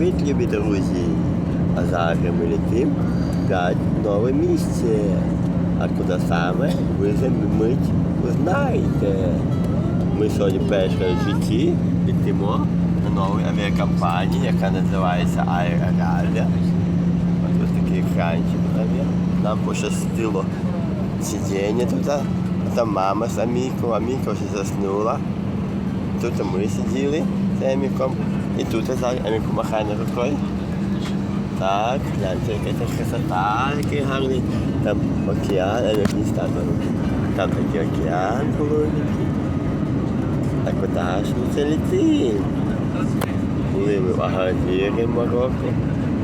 Привіт, любі друзі! А зараз ми летим в нове місце. А куди саме ви за мить узнаєте. Ми сьогодні раз в житті летимо на нову авіакомпанію, яка називається Аерогаля. Ось такий екранчик. Нам пощастило сидіння тут. Там мама з Аміком, Аміка вже заснула. Тут ми сиділи з Еміком. І тут зараз махає на рукою. Так, гляньте, яка це красота, який гарний. Там океан, Емік не став на руки. Там такий океан голубенький. А куди ж ми це летимо? Були ми в Агадірі, Марокко,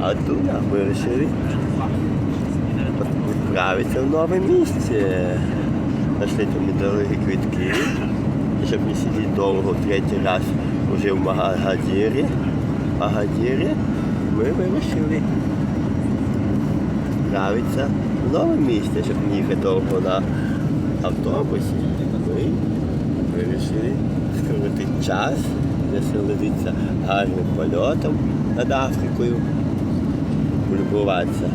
а тут вирішили відправитися в нове місце. Знайшли там недорогі квитки, щоб не сидіти довго третій раз вже в Магадірі. В Агадірі ми вирішили відправитися в нове місце, щоб не їхати довго на автобусі. Ми вирішили скоротити час, насолодитися гарним польотом над Африкою, полюбуватися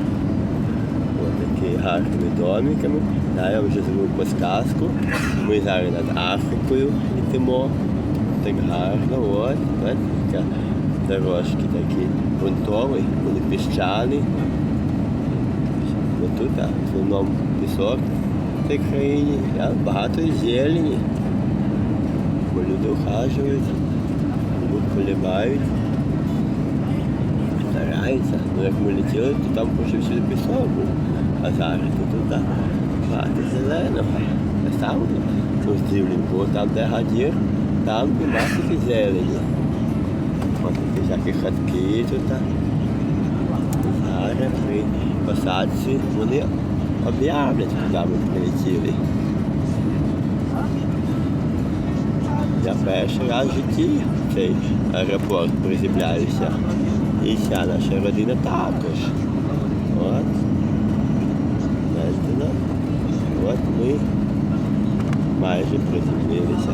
такі гарними домиками. Да, я вже зробив подсказку. Ми зараз над Африкою літимо. Так гарно, от, от дорожки такі грунтові, вони піщані. Ось тут а, в основному пісок в цій країні, да, багато зелені. Бо люди ухажують, люди полюбають, стараються. Ну як ми летіли, то там вже всюди пісок був. А зараз то туди багато зеленого. А сам розділі, бо там, де гадір, там нема тільки зелені. Ось всякі хатки тут. Зараз при посадці вони об'являть, куди ми прилетіли. Я перший раз в житті в цей аеропорт приземляюся. І вся наша родина також. От. Знаєте, От ми майже приземлилися.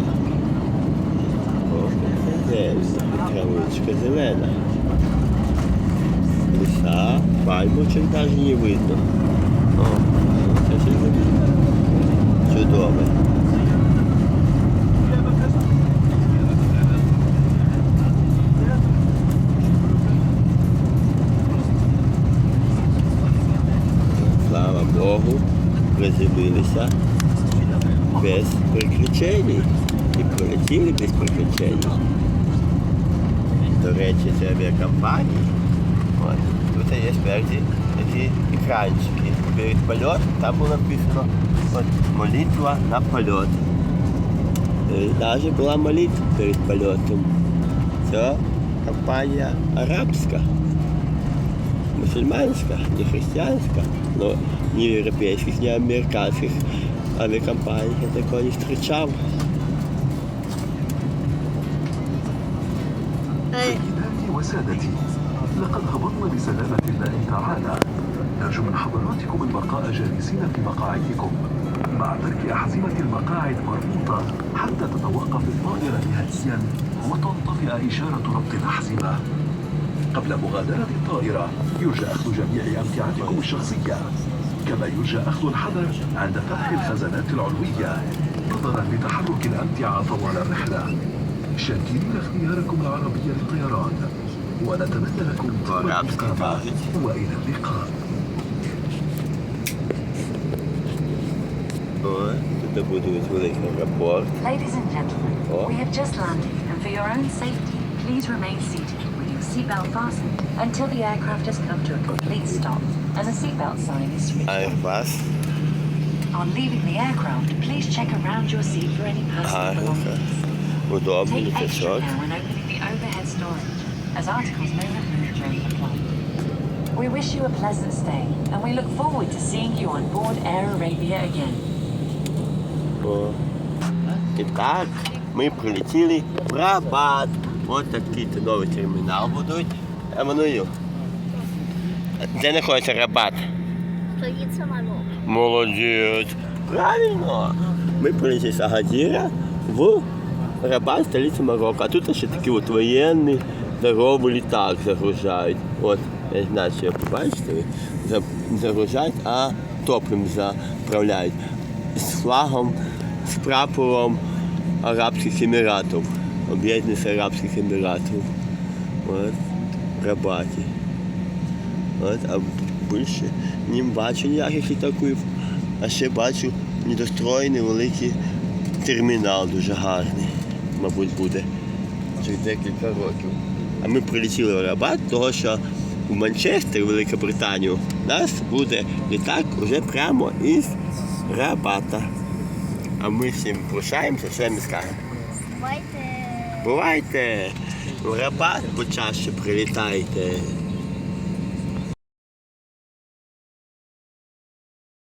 Травичка зелена. Ліса, пальмочок навіть не видно. О, це чудове. Приземлилися без приключень. І прилетіли без приключень. До речі, це авіакомпанії. Тут є спереді такі екранчики. Перед польотом там було написано от, молитва на польот. І навіть була молитва перед польотом. Це компанія арабська мусульманська, не християнська, но ні європейських, ні американських авіакомпаній я такого не зустрічав. سيداتي وسادتي لقد هبطنا بسلامة الله تعالى نرجو من حضراتكم البقاء جالسين في مقاعدكم مع ترك أحزمة المقاعد مربوطة حتى تتوقف الطائرة نهائيا وتنطفئ إشارة ربط الأحزمة قبل مغادرة الطائرة يرجى أخذ جميع أمتعتكم الشخصية. كما يرجى أخذ الحذر عند فتح الخزانات العلوية نظرا لتحرك الأمتعة طوال الرحلة. شاكرين اختياركم العربية للطيران. ونتمنى لكم طول الإقامة وإلى اللقاء. Ladies and gentlemen, we have just landed and for your own safety, please remain seated. seatbelt fastened until the aircraft has come to a complete stop and the seatbelt sign is switched off. Airbus. On leaving the aircraft, please check around your seat for any personal Гарно. belongings. Удобний Take extra літачок. care when opening the overhead storage, as articles may have moved during the flight. We wish you a pleasant stay, and we look forward to seeing you on board Air Arabia again. О. І так, ми прилетіли в Рабат. Ось такий то новий термінал будуть. Еммануїл. Де знаходиться Рабат? Столиця Марокко. Молодець. Правильно. Ми прилетіли з Агадіра в Рабат, столицю Марокко. А тут ще такі от воєнні дорогу літак загружають. От, я знаю, ви побачите, загружають, а топлем заправляють. З флагом, з прапором Арабських Еміратів. Об'єднаних Арабських Еміратів. От, Рабаті. От, а більше не бачу ніяких літаків. А ще бачу недостроєний великий термінал дуже гарний. Мабуть, буде через декілька років. А ми прилетіли в Рабат, того що в Манчестер, Велика Британію, у нас буде літак вже прямо із Рабата. А ми всім прощаємося, що ми скажемо. Бувайте. Бувайте! В Рабат почаще прилітайте.